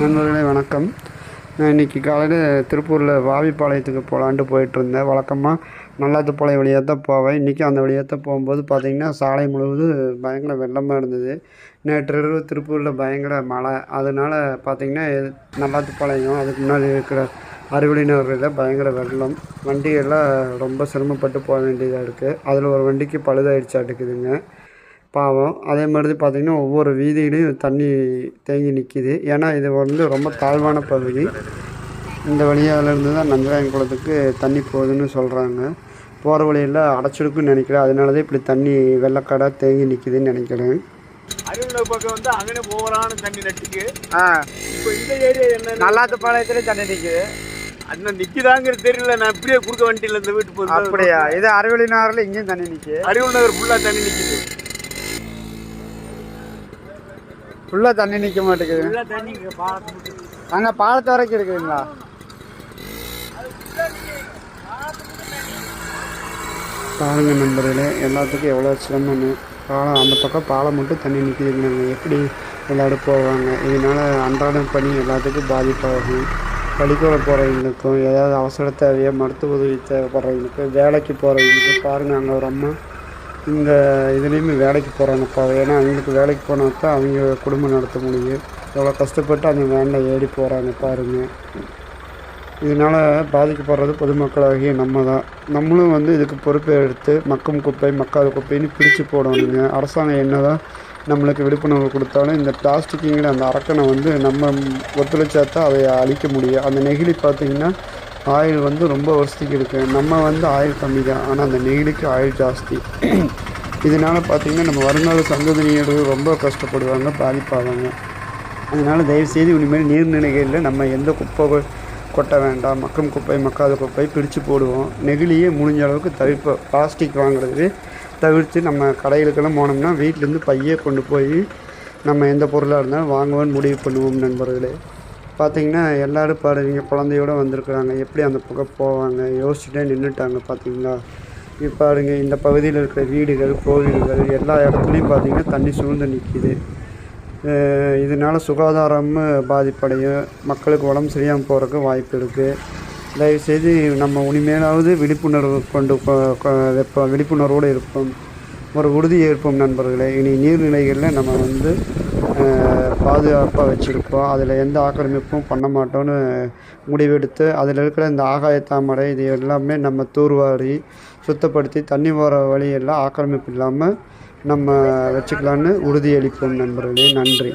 நண்பர்களே வணக்கம். நான் இன்றைக்கி காலையில் திருப்பூரில் வாவிப்பாளையத்துக்கு போகலான்ட்டு போயிட்டுருந்தேன். வழக்கமாக நல்லாத்துப்பாளையம் வழியாக தான் போவேன். இன்றைக்கி அந்த வழியாக தான் போகும்போது பார்த்திங்கன்னா சாலை முழுவதும் பயங்கர வெள்ளமாக இருந்தது. நேற்று இரவு திருப்பூரில் பயங்கர மழை. அதனால் பார்த்திங்கன்னா நல்லாத்துப்பாளையம் அதுக்கு முன்னாடி இருக்கிற அறிவொளி பயங்கர வெள்ளம். வண்டியெல்லாம் ரொம்ப சிரமப்பட்டு போக வேண்டியதாக இருக்குது அதில் ஒரு வண்டிக்கு பழுதாயிடுச்சாட்டுக்குதுங்க பாவம். அதே மாதிரி பார்த்திங்கன்னா ஒவ்வொரு வீதியிலையும் தண்ணி தேங்கி நிற்கிது ஏன்னா இது வந்து ரொம்ப தாழ்வான பகுதி. இந்த வழியாலேருந்து தான் நஞ்சராயன் குளத்துக்கு தண்ணி போகுதுன்னு சொல்கிறாங்க போகிற வழியில் அடைச்சிருக்குன்னு நினைக்கிறேன். அதனால தான் இப்படி தண்ணி வெள்ளக்காடாக தேங்கி நிற்கிதுன்னு நினைக்கிறேன். அரியலூர் பக்கம் வந்து அங்கே போகலான்னு தண்ணி நட்டுக்கு ஆ. இப்போ இந்த ஏரியா என்ன நல்லாத்துப்பாளையத்துல தண்ணி நிற்கிது அண்ணன் நிற்கிதாங்கிறது தெரியல. நான் இப்படியே குறுக்க வண்டியில் இந்த வீட்டு போய் அப்படியா? இது அறிவொளி நகரில் இங்கேயும் தண்ணி நிற்கிது நகர் ஃபுல்லாக தண்ணி நிற்கிது ஃபுல்லாக தண்ணி நிற்க மாட்டேங்குது. அங்கே பாலத்து வரைக்கும் இருக்குதுங்களா? பாருங்க நண்பர்களே எல்லாத்துக்கும் எவ்வளோ சிரமம்னு. பாலம் அந்த பக்கம் பாலம் மட்டும் தண்ணி நிற்கிதுங்க எப்படி எல்லாரும் போவாங்க? இதனால் அன்றாடம் பணி எல்லாத்துக்கும் பாதிப்பாகும். பள்ளிக்கூடம் போகிறவங்களுக்கும் ஏதாவது அவசர தேவையோ மருத்துவ உதவி தேவைப்படுறவங்களுக்கும் வேலைக்கு போகிறவங்களுக்கு பாருங்கள் அங்கே ஒரு அம்மா இந்த இதுலேயுமே வேலைக்கு போகிறாங்கப்பா ஏன்னா அவங்களுக்கு வேலைக்கு போனால் தான் அவங்க குடும்பம் நடத்த முடியும். எவ்வளோ கஷ்டப்பட்டு அந்த வேனில் ஏறி போகிறாங்க பாருங்கள் இதனால் பாதிக்கப்படுறது பொதுமக்களாகிய நம்ம தான். நம்மளும் வந்து இதுக்கு பொறுப்பை எடுத்து மக்கும் குப்பை மக்காத குப்பைன்னு பிரித்து போடணுங்க. அரசாங்கம் என்ன தான் நம்மளுக்கு விழிப்புணர்வு கொடுத்தாலும் இந்த பிளாஸ்டிக்குங்கிற அந்த அரக்கனை வந்து நம்ம ஒத்துழைச்சா தான் அதை அழிக்க முடியும். அந்த நெகிழி பார்த்திங்கன்னா ஆயில் வந்து ரொம்ப வருஷத்துக்கு இருக்குது நம்ம வந்து ஆயில் கம்மி தான். ஆனால் அந்த நெகிழிக்கு ஆயில் ஜாஸ்தி. இதனால் பார்த்திங்கன்னா நம்ம வருங்கால சந்ததியினர் ரொம்ப கஷ்டப்படுவாங்க பாதிப்பாவாங்க. அதனால் தயவுசெய்து இனிமேல் நீர்நிலைகளில் நம்ம எந்த குப்பை கொட்ட வேண்டாம். மக்கும் குப்பை மக்காத குப்பை பிரித்து போடுவோம். நெகிழியே முடிஞ்ச அளவுக்கு தவிர்ப்போம் பிளாஸ்டிக் வாங்குறது தவிர்த்து நம்ம கடைகளுக்கெல்லாம் போனோம்னா வீட்டிலேருந்து பையே கொண்டு போய் நம்ம எந்த பொருளாக இருந்தாலும் வாங்குவோன்னு முடிவு பண்ணுவோம் நண்பர்களே. பார்த்தீங்கன்னா எல்லோரும் பாருங்க குழந்தையோட வந்திருக்குறாங்க. எப்படி அந்த பக்கம் போவாங்க யோசிச்சுட்டே நின்றுட்டாங்க பார்த்தீங்களா இப்போ பாருங்க இந்த பகுதியில் இருக்கிற வீடுகள் கோவில்கள் எல்லா இடத்துலையும் பார்த்தீங்கன்னா தண்ணி சூழ்ந்து நிற்கிது இதனால் சுகாதாரமும் பாதிப்படையும் மக்களுக்கு உடம்பு சரியாமல் போகிறதுக்கு வாய்ப்பு இருக்குது தயவுசெய்து நம்ம உனிமேலாவது விழிப்புணர்வு கொண்டு வைப்போம் விழிப்புணர்வோடு இருப்போம். ஒரு உறுதி ஏற்போம் நண்பர்களே. இனி நீர்நிலைகளில் நம்ம வந்து பாதுகாப்பாக வச்சுருப்போம். அதில் எந்த ஆக்கிரமிப்பும் பண்ண மாட்டோம்னு முடிவெடுத்து அதில் இருக்கிற இந்த ஆகாய தாமரை இது எல்லாமே நம்ம தூர்வாரி சுத்தப்படுத்தி தண்ணி போகிற வழியெல்லாம் ஆக்கிரமிப்பு இல்லாமல் நம்ம வச்சுக்கலான்னு உறுதியளிப்போம் நண்பர்களே. நன்றி.